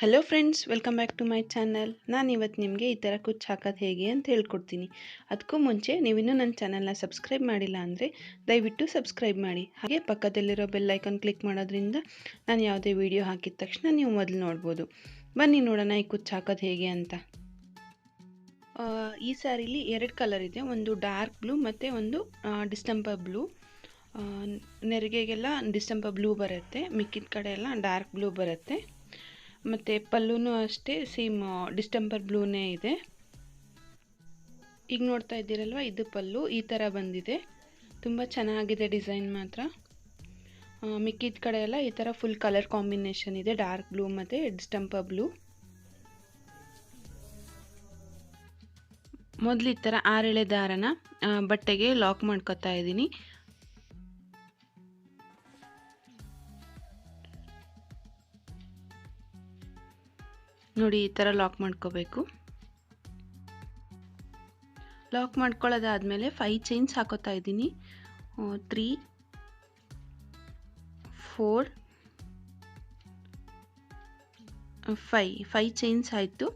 Hello friends welcome back to my channel ನಾನು ಇವತ್ತು ನಿಮಗೆ ಈ ಥರ ಕುಚ್ಚು ಹಾಕೋದು ಹೇಗೆ ಅಂತ ಹೇಳ್ಕೊಡ್ತೀನಿ. ಅದಕ್ಕೂ ಮುಂಚೆ ನೀವಿನ್ನೂ ನನ್ನ ಚಾನಲ್ನ ಸಬ್ಸ್ಕ್ರೈಬ್ ಮಾಡಿಲ್ಲ ಅಂದರೆ ದಯವಿಟ್ಟು ಸಬ್ಸ್ಕ್ರೈಬ್ ಮಾಡಿ. ಹಾಗೆ ಪಕ್ಕದಲ್ಲಿರೋ ಬೆಲ್ಲೈಕನ್ ಕ್ಲಿಕ್ ಮಾಡೋದ್ರಿಂದ ನಾನು ಯಾವುದೇ ವಿಡಿಯೋ ಹಾಕಿದ ತಕ್ಷಣ ನೀವು ಮೊದಲು ನೋಡ್ಬೋದು. ಬನ್ನಿ ನೋಡೋಣ ಈ ಕುಚ್ಚು ಹಾಕೋದು ಹೇಗೆ ಅಂತ. ಈ ಸ್ಯಾರಿಲಿ ಎರಡು ಕಲರ್ ಇದೆ. ಒಂದು ಡಾರ್ಕ್ ಬ್ಲೂ ಮತ್ತು ಒಂದು ಡಿಸ್ಟಂಪರ್ ಬ್ಲೂ ನೆರಿಗೆಗೆಲ್ಲ ಡಿಸ್ಟಂಪರ್ ಬ್ಲೂ ಬರುತ್ತೆ. ಮಿಕ್ಕಿದ ಕಡೆ ಎಲ್ಲ ಡಾರ್ಕ್ ಬ್ಲೂ ಬರುತ್ತೆ. ಮತ್ತು ಪಲ್ಲೂ ಅಷ್ಟೇ ಸೇಮ್ ಡಿಸ್ಟೆಂಬರ್ ಬ್ಲೂನೇ ಇದೆ. ಈಗ ನೋಡ್ತಾ ಇದ್ದೀರಲ್ವ, ಇದು ಪಲ್ಲು, ಈ ಥರ ಬಂದಿದೆ. ತುಂಬ ಚೆನ್ನಾಗಿದೆ ಡಿಸೈನ್ ಮಾತ್ರ. ಮಿಕ್ಕಿದ ಕಡೆ ಎಲ್ಲ ಈ ಥರ ಫುಲ್ ಕಲರ್ ಕಾಂಬಿನೇಷನ್ ಇದೆ ಡಾರ್ಕ್ ಬ್ಲೂ ಮತ್ತು ಡಿಸ್ಟೆಂಪರ್ ಬ್ಲೂ ಮೊದಲು ಈ ಥರ ಆರೆಳೆ ದಾರನ ಬಟ್ಟೆಗೆ ಲಾಕ್ ಮಾಡ್ಕೊತಾ ಇದ್ದೀನಿ. ನೋಡಿ ಈ ಥರ ಲಾಕ್ ಮಾಡ್ಕೋಬೇಕು. ಲಾಕ್ ಮಾಡ್ಕೊಳ್ಳೋದಾದಮೇಲೆ ಫೈವ್ ಚೈನ್ಸ್ ಹಾಕೋತಾ ಇದ್ದೀನಿ. Three four five five chains ಆಯಿತು.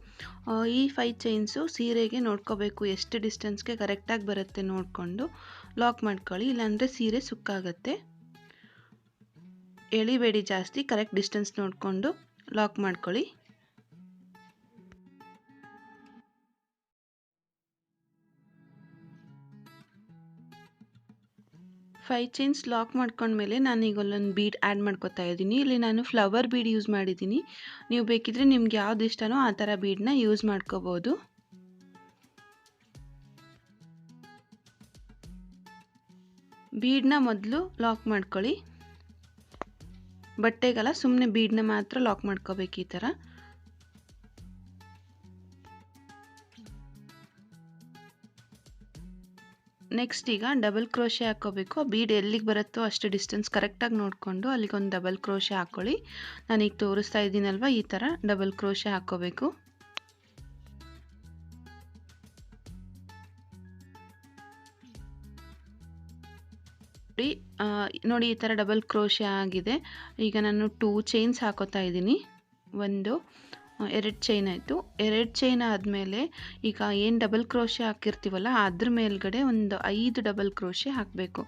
ಈ ಫೈ ಚೈನ್ಸು ಸೀರೆಗೆ ನೋಡ್ಕೋಬೇಕು ಎಷ್ಟು ಡಿಸ್ಟೆನ್ಸ್ಗೆ ಕರೆಕ್ಟಾಗಿ ಬರುತ್ತೆ ನೋಡಿಕೊಂಡು ಲಾಕ್ ಮಾಡ್ಕೊಳ್ಳಿ. ಇಲ್ಲಾಂದರೆ ಸೀರೆ ಸುಕ್ಕಾಗತ್ತೆ. ಎಳಿಬೇಡಿ ಜಾಸ್ತಿ ಕರೆಕ್ಟ್ ಡಿಸ್ಟೆನ್ಸ್ ನೋಡಿಕೊಂಡು ಲಾಕ್ ಮಾಡ್ಕೊಳ್ಳಿ. ಫೈ ಚೈನ್ಸ್ ಲಾಕ್ ಮಾಡ್ಕೊಂಡ್ಮೇಲೆ ನಾನು ಈಗ ಅಲ್ಲೊಂದು ಬೀಡ್ ಆ್ಯಡ್ ಮಾಡ್ಕೊತಾ ಇದ್ದೀನಿ. ಇಲ್ಲಿ ನಾನು ಫ್ಲವರ್ ಬೀಡ್ ಯೂಸ್ ಮಾಡಿದ್ದೀನಿ. ನೀವು ಬೇಕಿದ್ರೆ ನಿಮ್ಗೆ ಯಾವ್ದು ಇಷ್ಟನೋ ಆ ಥರ ಬೀಡನ್ನ ಯೂಸ್ ಮಾಡ್ಕೋಬೋದು. ಬೀಡನ್ನ ಮೊದಲು ಲಾಕ್ ಮಾಡ್ಕೊಳ್ಳಿ. ಬಟ್ಟೆಗೆಲ್ಲ ಸುಮ್ಮನೆ ಬೀಡನ್ನ ಮಾತ್ರ ಲಾಕ್ ಮಾಡ್ಕೋಬೇಕು ಈ ಥರ. ನೆಕ್ಸ್ಟ್ ಈಗ ಡಬಲ್ ಕ್ರೋಶೆ ಹಾಕ್ಕೋಬೇಕು ಬೀಡ್ ಎಲ್ಲಿಗೆ ಬರುತ್ತೋ ಅಷ್ಟು ಡಿಸ್ಟೆನ್ಸ್ ಕರೆಕ್ಟಾಗಿ ನೋಡಿಕೊಂಡು ಅಲ್ಲಿಗೊಂದು ಡಬಲ್ ಕ್ರೋಶೆ ಹಾಕ್ಕೊಳ್ಳಿ ಈಗ ತೋರಿಸ್ತಾ ಇದ್ದೀನಲ್ವ ಈ ಥರ ಡಬಲ್ ಕ್ರೋಶೆ ಹಾಕ್ಕೋಬೇಕು ನೋಡಿ ಈ ಥರ ಡಬಲ್ ಕ್ರೋಶೆ ಆಗಿದೆ. ಈಗ ನಾನು ಟೂ ಚೈನ್ಸ್ ಹಾಕೋತಾ ಇದ್ದೀನಿ. ಒಂದು ಎರಡು ಚೈನ್ ಆಯಿತು. ಎರಡು ಚೈನ್ ಆದಮೇಲೆ ಈಗ ಏನು ಡಬಲ್ ಕ್ರೋಶೆ ಹಾಕಿರ್ತೀವಲ್ಲ, ಅದ್ರ ಮೇಲ್ಗಡೆ ಒಂದು ಐದು ಡಬಲ್ ಕ್ರೋಶೆ ಹಾಕಬೇಕು.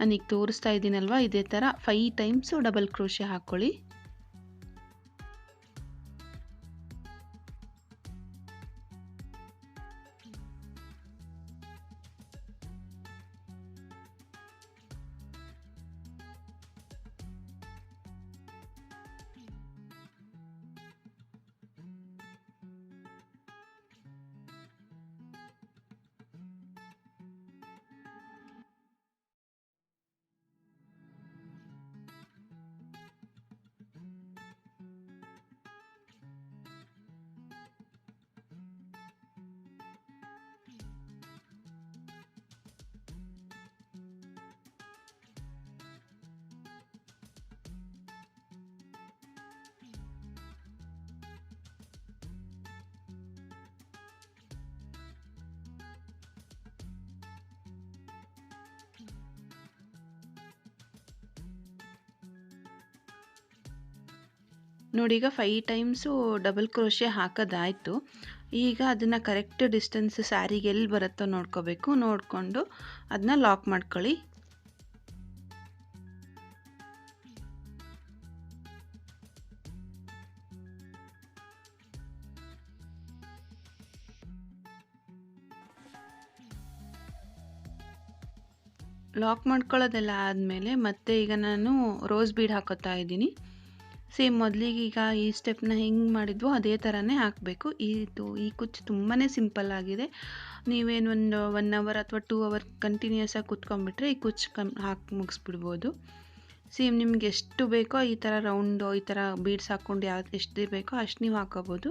ನಾನೀಗ ತೋರಿಸ್ತಾ ಇದ್ದೀನಲ್ವ, ಇದೇ ಥರ ಫೈ ಟೈಮ್ಸು ಡಬಲ್ ಕ್ರೋಶೆ ಹಾಕ್ಕೊಳ್ಳಿ ನೋಡಿ, ಈಗ ಫೈ ಟೈಮ್ಸು ಡಬಲ್ ಕ್ರೋಶೆ ಹಾಕೋದಾಯಿತು. ಈಗ ಅದನ್ನು ಕರೆಕ್ಟ್ ಡಿಸ್ಟೆನ್ಸ್ ಸ್ಯಾರಿಗೆ ಎಲ್ಲಿ ಬರುತ್ತೋ ನೋಡ್ಕೋಬೇಕು. ನೋಡಿಕೊಂಡು ಅದನ್ನ ಲಾಕ್ ಮಾಡ್ಕೊಳ್ಳಿ. ಲಾಕ್ ಮಾಡ್ಕೊಳ್ಳೋದೆಲ್ಲ ಆದಮೇಲೆ ಮತ್ತೆ ಈಗ ನಾನು ರೋಸ್ ಬೀಡ್ ಹಾಕೋತಾ ಇದ್ದೀನಿ. ಸೇಮ್ ಮೊದಲಿಗೆ ಈಗ ಈ ಸ್ಟೆಪ್ನ ಹೆಂಗೆ ಮಾಡಿದ್ವೋ ಅದೇ ಥರನೇ ಹಾಕಬೇಕು. ಇದು, ಈ ಕುಚ್ಚು ತುಂಬಾ ಸಿಂಪಲ್ ಆಗಿದೆ. ನೀವೇನು ಒಂದು ಒನ್ ಅವರ್ ಅಥವಾ ಟೂ ಅವರ್ ಕಂಟಿನ್ಯೂಸ್ ಆಗಿ ಕುತ್ಕೊಂಡ್ಬಿಟ್ರೆ ಈ ಕುಚ್ಚು ಕಮ್ ಹಾಕಿ ಮುಗಿಸ್ಬಿಡ್ಬೋದು. ಸೇಮ್ ನಿಮ್ಗೆ ಎಷ್ಟು ಬೇಕೋ ಈ ಥರ ರೌಂಡು ಈ ಥರ ಬೀಡ್ಸ್ ಹಾಕ್ಕೊಂಡು ಯಾವ, ಎಷ್ಟು ಬೇಕೋ ಅಷ್ಟು ನೀವು ಹಾಕೋಬೋದು.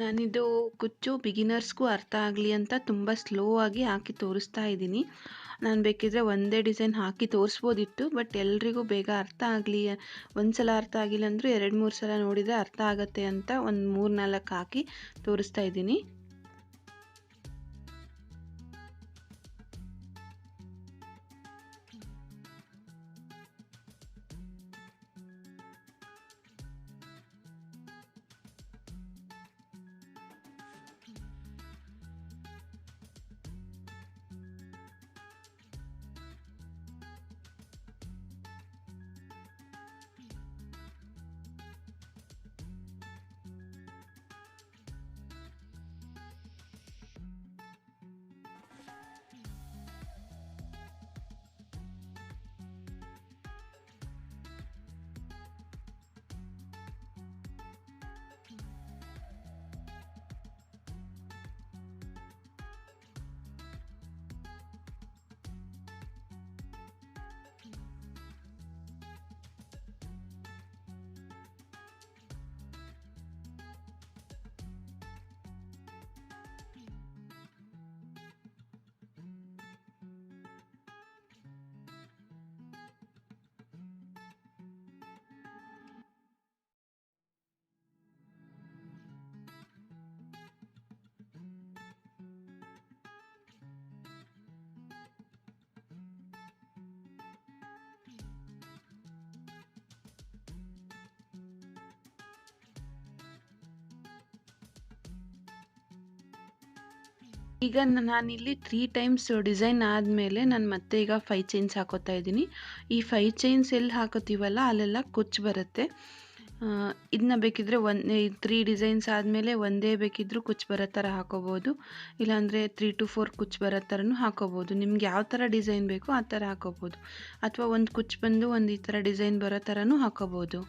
ನಾನಿದು ಕುಚ್ಚು ಬಿಗಿನರ್ಸ್ಗೂ ಅರ್ಥ ಆಗಲಿ ಅಂತ ತುಂಬ ಸ್ಲೋ ಆಗಿ ಹಾಕಿ ತೋರಿಸ್ತಾ ಇದ್ದೀನಿ. ನಾನು ಬೇಕಿದ್ರೆ ಒಂದೇ ಡಿಸೈನ್ ಹಾಕಿ ತೋರಿಸ್ಬೋದಿತ್ತು ಬಟ್ ಎಲ್ರಿಗೂ ಬೇಗ ಅರ್ಥ ಆಗಲಿ ಒಂದು ಸಲ ಅರ್ಥ ಆಗಿಲ್ಲ ಅಂದರೂ ಎರಡು ಮೂರು ಸಲ ನೋಡಿದರೆ ಅರ್ಥ ಆಗುತ್ತೆ ಅಂತ ಒಂದು ಮೂರು ನಾಲ್ಕು ಹಾಕಿ ತೋರಿಸ್ತಾ ಇದ್ದೀನಿ. ಈಗ ನಾನಿಲ್ಲಿ ತ್ರೀ ಟೈಮ್ಸ್ ಡಿಸೈನ್ ಆದಮೇಲೆ ನಾನು ಮತ್ತೆ ಈಗ ಫೈ ಚೈನ್ಸ್ ಹಾಕೋತಾ ಇದ್ದೀನಿ. ಈ ಫೈ ಚೈನ್ಸ್ ಎಲ್ಲಿ ಹಾಕೋತೀವಲ್ಲ, ಅಲ್ಲೆಲ್ಲ ಕುಚ್ಚು ಬರುತ್ತೆ. ಇದನ್ನ ಬೇಕಿದ್ರೆ ಒಂದು ತ್ರೀ ಡಿಸೈನ್ಸ್ ಆದಮೇಲೆ ಒಂದೇ ಬೇಕಿದ್ದರೂ ಕುಚ್ಚು ಬರೋ ಥರ ಹಾಕೋಬೋದು. ಇಲ್ಲಾಂದರೆ ತ್ರೀ ಟು ಫೋರ್ ಕುಚ್ಚು ಬರೋ ಥರನೂ ಹಾಕೋಬೋದು. ನಿಮ್ಗೆ ಯಾವ ಥರ ಡಿಸೈನ್ ಬೇಕೋ ಆ ಥರ ಹಾಕೋಬೋದು. ಅಥವಾ ಒಂದು ಕುಚ್ಚು ಬಂದು ಒಂದು ಈ ಥರ ಡಿಸೈನ್ ಬರೋ ಥರನೂ ಹಾಕೋಬೋದು.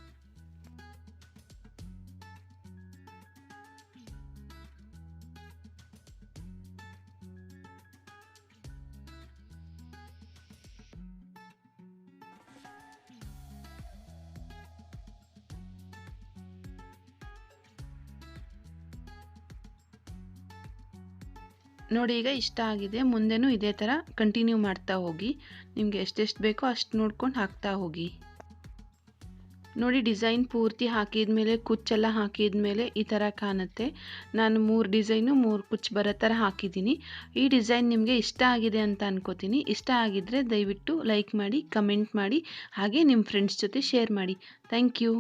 ನೋಡಿ, ಈಗ ಇಷ್ಟ ಆಗಿದೆ. ಮುಂದೆನೂ ಇದೇ ಥರ ಕಂಟಿನ್ಯೂ ಮಾಡ್ತಾ ಹೋಗಿ. ನಿಮಗೆ ಎಷ್ಟೆಷ್ಟು ಬೇಕೋ ಅಷ್ಟು ನೋಡ್ಕೊಂಡು ಹಾಕ್ತಾ ಹೋಗಿ. ನೋಡಿ ಡಿಸೈನ್ ಪೂರ್ತಿ ಹಾಕಿದ ಮೇಲೆ ಕುಚ್ಚೆಲ್ಲ ಹಾಕಿದ ಮೇಲೆ ಈ ಥರ ಕಾಣುತ್ತೆ. ನಾನು ಮೂರು ಡಿಸೈನು ಮೂರು ಕುಚ್ಚು ಬರೋ ಥರ ಹಾಕಿದ್ದೀನಿ. ಈ ಡಿಸೈನ್ ನಿಮಗೆ ಇಷ್ಟ ಆಗಿದೆ ಅಂತ ಅನ್ಕೋತೀನಿ. ಇಷ್ಟ ಆಗಿದ್ದರೆ ದಯವಿಟ್ಟು ಲೈಕ್ ಮಾಡಿ ಕಮೆಂಟ್ ಮಾಡಿ, ಹಾಗೆ ನಿಮ್ಮ ಫ್ರೆಂಡ್ಸ್ ಜೊತೆ ಶೇರ್ ಮಾಡಿ. Thank you